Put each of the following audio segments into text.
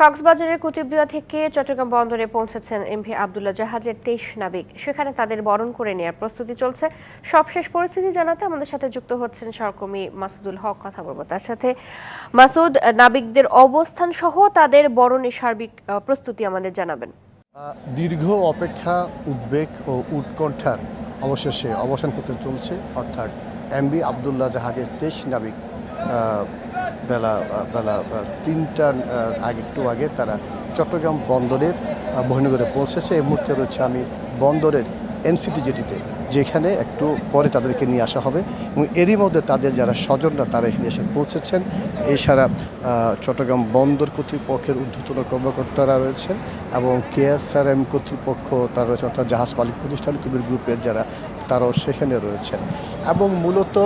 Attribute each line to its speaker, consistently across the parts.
Speaker 1: কক্সবাজারের কুতুবদিয়া থেকে চট্টগ্রাম বন্দরে পৌঁছেছেন এমভি আবদুল্লাহ জাহাজের তেইশ নাবিক। সেখানে তাদের বরণ করে নেওয়ার প্রস্তুতি চলছে। সবশেষ পরিস্থিতি জানাতে আমাদের সাথে যুক্ত হচ্ছেন সহকর্মী মাসুদুল হক। কথা বলব তার সাথে। মাসুদ, নাবিকদের অবস্থান সহ তাদের বরণের সার্বিক প্রস্তুতি আমাদের জানাবেন।
Speaker 2: দীর্ঘ অপেক্ষা, উদ্বেগ ও উৎকণ্ঠার অবশেষে অবসান হতে চলছে, অর্থাৎ এমবি আবদুল্লাহ জাহাজের তেইশ নাবিক বেলা বেলা তিনটার আগে, একটু আগে তারা চট্টগ্রাম বন্দরের বহিনগরে পৌঁছেছে। এই মুহূর্তে রয়েছে আমি বন্দরের এনসিটি জেটিতে যেখানে একটু পরে তাদেরকে নিয়ে আসা হবে এবং এরই মধ্যে তাদের যারা স্বজনরা তারা এখানে এসে পৌঁছেছেন। এছাড়া চট্টগ্রাম বন্দর কর্তৃপক্ষের ঊর্ধ্বতন কর্মকর্তারা রয়েছেন এবং কেএসআরএম কর্তৃপক্ষ তারা রয়েছে অর্থাৎ জাহাজ মালিক প্রতিষ্ঠান কবির গ্রুপের যারা, তারাও সেখানে রয়েছেন। এবং মূলত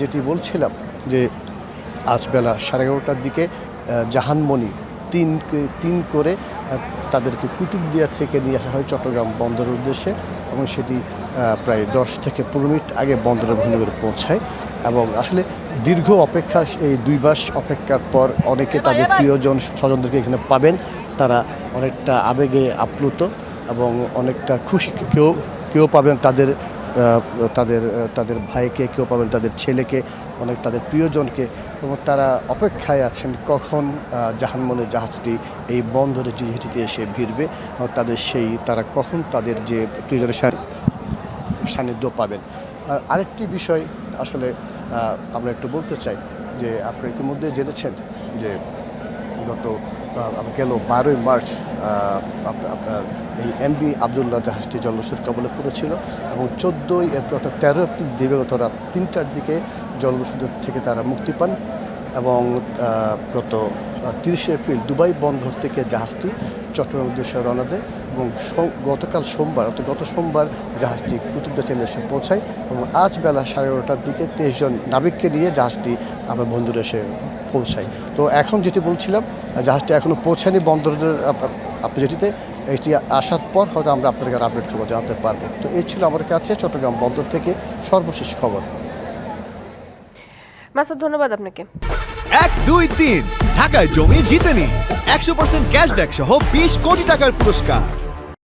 Speaker 2: যেটি বলছিলাম যে আজ বেলা সাড়ে এগারোটার দিকে জাহানমণি তিন তিন করে তাদেরকে কুতুবদিয়া থেকে নিয়ে আসা হয় চট্টগ্রাম বন্দরের উদ্দেশ্যে এবং সেটি প্রায় দশ থেকে পনেরো মিনিট আগে বন্দরের ভূমিগরে পৌঁছায় এবং আসলে দীর্ঘ অপেক্ষা এই দুই মাস অপেক্ষার পর অনেকে তাদের প্রিয়জন স্বজনদেরকে এখানে পাবেন। তারা অনেকটা আবেগে আপ্লুত এবং অনেকটা খুশি কেউ কেউ পাবেন তাদের তাদের তাদের ভাইকে কেউ পাবেন, তাদের ছেলেকে, অনেক তাদের প্রিয়জনকে, এবং তারা অপেক্ষায় আছেন কখন জাহানমনের জাহাজটি এই বন্দরে জিহিটিতে এসে ভিড়বে তাদের সেই, তারা কখন তাদের যে প্রিয়জনের সান্নিধ্য পাবেন। আর আরেকটি বিষয় আসলে আমরা একটু বলতে চাই যে, আপনি ইতিমধ্যে জেনেছেন যে গত গেল বারোই মার্চ আপনার এই এম বি আবদুল্লাহ জাহাজটি জলদস্যুর কবলে পড়েছিল এবং চোদ্দোই এরপর অর্থাৎ তেরো এপ্রিল দিবাগত রাত তিনটার দিকে জলদস্যুদের থেকে তারা মুক্তি পান এবং গত তিরিশে এপ্রিল দুবাই বন্দর থেকে জাহাজটি চট্টগ্রাম উদ্দেশ্যে রওনা দেয়। এবং সো- গতকাল সোমবার অর্থাৎ গত সোমবার জাহাজটি কুতুবদিয়া চ্যানেলে এসে পৌঁছায় এবং আজ বেলা সাড়ে এগারোটার দিকে তেইশ জন নাবিককে নিয়ে জাহাজটি আমার বন্দরে এসে পৌঁছায়। তো এখন যেটি বলছিলাম জাহাজটি এখনও পৌঁছায়নি বন্দরের আপ- আপনি যেটিতে এটি আসার পর হয়তো আমরা আপনাদেরকে আর আপডেট করব জানাতে পারব। তো এই ছিল আমার কাছে চট্টগ্রাম বন্দর থেকে সর্বশেষ খবর।
Speaker 1: মাসুদ ধন্যবাদ আপনাকে।
Speaker 3: এক দুই তিন ঢাকায় জমি জিতে নিন একশো পার্সেন্ট ক্যাশব্যাক সহ বিশ কোটি টাকার পুরস্কার।